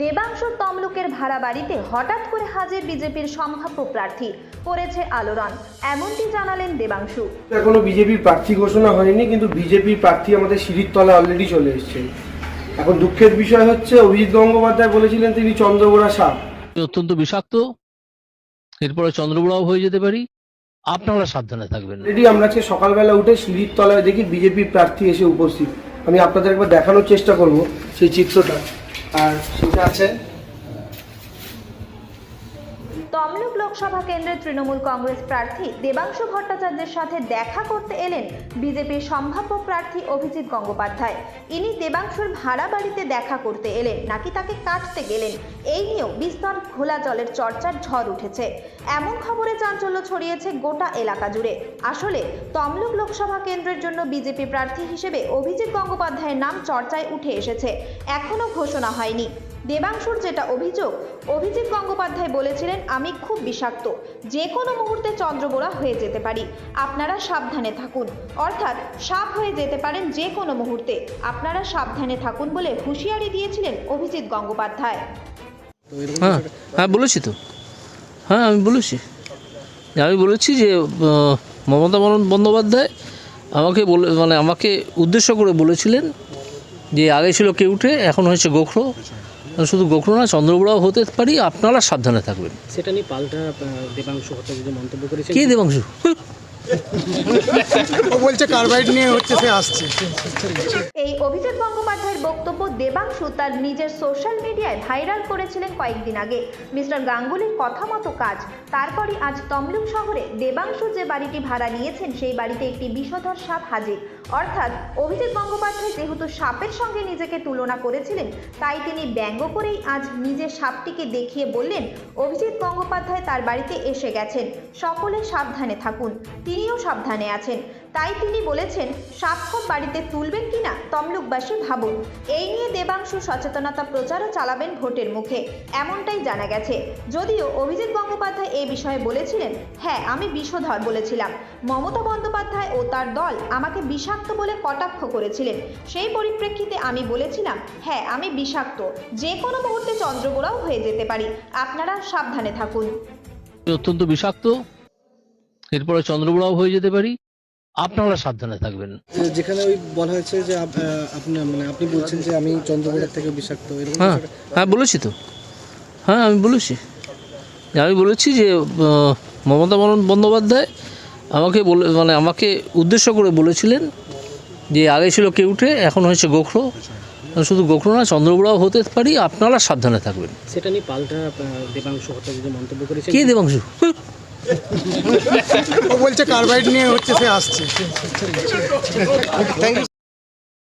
দেবাংশুর তমলুকের ভাড়া বাড়িতে হঠাৎ করে হাজির বিজেপির সম্ভাব্য প্রার্থী পড়েছে আলোড়ন। এমনটি জানালেন দেবাংশু। এখনও বিজেপির প্রার্থী ঘোষণা হয়নি কিন্তু বিজেপির প্রার্থী আমাদের সিঁড়ির তলায় অলরেডি চলে এসছে। এখন দুঃখের বিষয় হচ্ছে অভিজিৎ গঙ্গোপাধ্যায় বলেছিলেন তিনি চন্দ্রগোড়া সাপ। অত্যন্ত বিষাক্ত এরপরে চন্দ্রবড়াও হয়ে যেতে পারি। আপনারা সাবধানে থাকবেন। রেডি আমরা আজকে সকালবেলা উঠে সিঁড়ির তলায় দেখি বিজেপির প্রার্থী এসে উপস্থিত। আমি আপনাদের একবার দেখানোর চেষ্টা করব সেই চিত্রটা। আর সেটা আছে? তমলুক লোকসভা কেন্দ্রের তৃণমূল কংগ্রেস প্রার্থী দেবাংশু ভট্টাচার্যের সাথে দেখা করতে এলেন বিজেপির সম্ভাব্য প্রার্থী অভিজিৎ গঙ্গোপাধ্যায়। ইনি দেবাংশুর ভাড়া বাড়িতে দেখা করতে এলেন, নাকি তাকে কাটতে গেলেন? এই নিয়েও বিস্তর ঘোলা জলের চর্চার ঝড় উঠেছে। এমন খবরে চাঞ্চল্য ছড়িয়েছে গোটা এলাকা জুড়ে। আসলে তমলুক লোকসভা কেন্দ্রের জন্য বিজেপি প্রার্থী হিসেবে অভিজিৎ গঙ্গোপাধ্যায়ের নাম চর্চায় উঠে এসেছে। এখনও ঘোষণা হয়নি। দেবাংশুর যেটা অভিযোগ অভিজিৎ গঙ্গোপাধ্যায় বলেছিলেন আমি খুব বিষাক্ত। যে কোনো মুহূর্তে চন্দ্রবোড়া হয়ে যেতে পারি। আপনারা সাবধানে থাকুন। অর্থাৎ সাপ হয়ে যেতে পারেন যে কোনো মুহূর্তে। আপনারা সাবধানে থাকুন বলে হুঁশিয়ারি দিয়েছিলেন অভিজিৎ গঙ্গোপাধ্যায়। হ্যাঁ হ্যাঁ বলেছি তো। হ্যাঁ আমি বলেছি। আমি বলেছি যে মমতা বন্দ- বন্দ্যোপাধ্যায় আমাকে বলে মানে আমাকে উদ্দেশ্য করে বলেছিলেন যে আগে ছিল কেউটে এখন হয়েছে গোখরো। শুধু গোখরো না চন্দ্রবড়াও হতে পারি আপনারা সাবধানে থাকবেন। সেটা নিয়ে পাল্টা দেবাংশ হত্যা যদি মন্তব্য করেছে কে দেবাংশু? বলছে কার্বাইড নিয়ে হচ্ছে সে আসছে। এই অভিজিৎ গঙ্গোপাধ্যায়ের বক্তব্য দেবাংশু তার নিজের সোশ্যাল মিডিয়ায় ভাইরাল করেছিলেন কয়েকদিন আগে। মিস্টার গাঙ্গুলির কথা মতো কাজ। তারপরই আজ তমলুক শহরে দেবাংশু যে বাড়িটি ভাড়া নিয়েছেন, সেই বাড়িতে একটি বিষধর সাপ হাজির। অর্থাৎ অভিজিৎ গঙ্গোপাধ্যায় যেহেতু সাপের সঙ্গে নিজেকে তুলনা করেছিলেন, তাই তিনি ব্যঙ্গ করেই আজ নিজের সাপটিকে দেখিয়ে বললেন অভিজিৎ গঙ্গোপাধ্যায় তার বাড়িতে এসে গেছেন। সকলে সাবধানে থাকুন। তিনিও সাবধানে আছেন। তাই তিনি বলেছেন সাপখোপ বাড়িতে তুলবেন কিনা তমলুকবাসী ভাবুন। এই নিয়ে দেবাংশু সচেতনতা প্রচারও চালাবেন ভোটের মুখে। এমনটাই জানা গেছে। যদিও অভিজিৎ গঙ্গোপাধ্যায় এ বিষয়ে বলেছিলেন হ্যাঁ আমি বিষধর বলেছিলাম। মমতা বন্দ্যোপাধ্যায় ও তার দল আমাকে বিষাক্ত বলে কটাক্ষ করেছিলেন। সেই পরিপ্রেক্ষিতে আমি বলেছিলাম হ্যাঁ আমি বিষাক্ত। যে কোনো মুহূর্তে চন্দ্রগোড়াও হয়ে যেতে পারি। আপনারা সাবধানে থাকুন। অত্যন্ত বিষাক্ত। এরপরে চন্দ্রবড়াও হয়ে যেতে পারি। আপনারা সাবধানে থাকবেন। যেখানে ওই বলা হয়েছে যে আপনি মানে আপনি বলছেন যে আমি চন্দ্রগোড়ার থেকে বিষাক্ত এরকম হ্যাঁ হ্যাঁ বলেছি তো। হ্যাঁ আমি বলেছি। আমি বলেছি যে মমতা বন্দ- বন্দ্যোপাধ্যায় আমাকে বলে মানে আমাকে উদ্দেশ্য করে বলেছিলেন যে আগে ছিল কেউটে এখন হয়েছে গোখরো। শুধু গোখরো না চন্দ্রবড়াও হতে পারি আপনারা সাবধানে থাকবেন। সেটা নিয়ে পাল্টা দেবাংশু ভট্টাচার্য মন্তব্য করেছেন। কে দেবাংশু? ও বলছে কার্বাইড নিয়ে হচ্ছে সে আসছে। Thank you